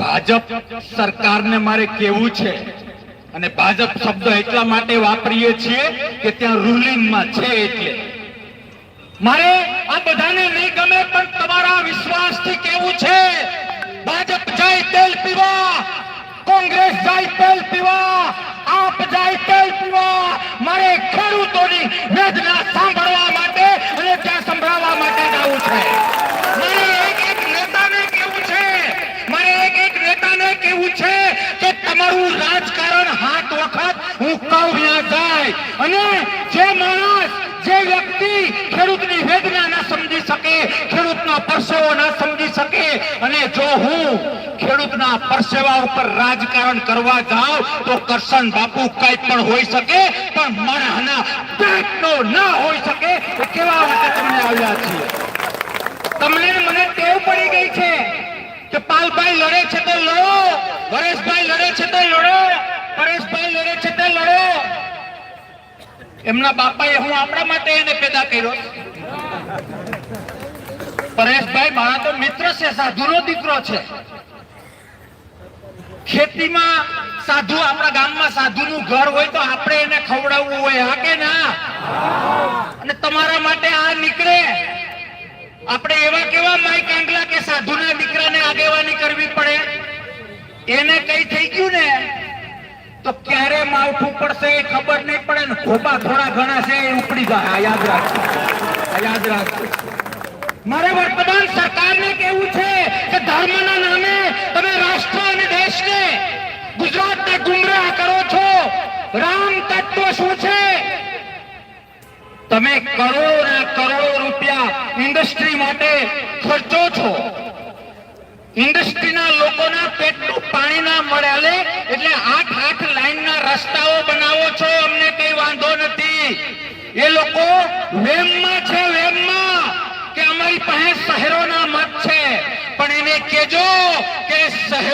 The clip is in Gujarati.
ભાજપ સરકારને મારે કેવું છે, અને ભાજપ શબ્દ એટલા માટે વાપરીએ છીએ કે ત્યાં રૂલિંગમાં છે એટલે. મારે આ બધાને નહીં ગમે પણ તમારા વિશ્વાસથી કેવું છે ભાજપ જાય તેલ પીવા કોંગ્રેસ જાય તેલ પીવા આપ જાય તેલ પીવા મારે ખેડૂતોની વેદના સાંભળવા માટે અને ત્યાં સંભળાવવા માટે જવું છે મારે એક એક નેતાને કેવું છે મારે એક એક કેવું છે કે તમારું રાજકારણ હાથ વખત હું કહું ત્યાં જાય. અને જે માણસ, જે વ્યક્તિ ખેડૂતની વેદના ના સમજી શકે, ખેડૂતનો પરસેવો ના સમજી શકે, અને જો હું ખેડૂતના પરસેવા ઉપર રાજકારણ કરવા જાઉં, તો કરશન બાપુ કઈ પણ હોઈ શકે, પણ માણસના પેટનો ના હોઈ શકે કેવા માટે તમને આવ્યા છીએ? તમને મને ટેવ પડી ગઈ છે કે પાલભાઈ લડે છે તો લડો પરેશભાઈ લડે છે તો લડો પરેશભાઈ લડે છે તો લડો એમના બાપાએ હું આપણા માટે એને પેદા કર્યો. પરેશભાઈ, મારા તો મિત્ર છે, સાધુનો દીકરો છે. ખેતીમાં સાધુ આપણા ગામમાં સાધુનું ઘર હોય તો આપણે એને ખવડાવવું હોય, હા કે ના? અને તમારા માટે આ નીકળે. આપણે એવા કેવા માય કાંગલા કે સાધુના દીકરાને આગેવાની કરવી પડે? એને કઈ થઈ ગયું ને? તો ક્યારે માવઠું પડશે એ ખબર નહીં પડે ને ખોબા થોડા ઘણા છે, એ ઉપડી જાય. આ યાદ રાખજો યાદ રાખજો મારે વર્તમાન સરકારને કેવું છે કે ધર્મના નામે તમે રાષ્ટ્ર અને દેશને ગુજરાતને ગુમરાહ કરો છો. રામ તત્વ શું છે? તમે કરોડ કરોડો રૂપિયા ઇન્ડસ્ટ્રી માટે ખર્ચો છો. ઇન્ડસ્ટ્રીના લોકોના પેટનું પાણી ના મળે એ લોકો વેમમાં છે, વેમમાં, કે અમારી પાસે શહેરોના મત છે. પણ એને કેજો કે શહેરોનું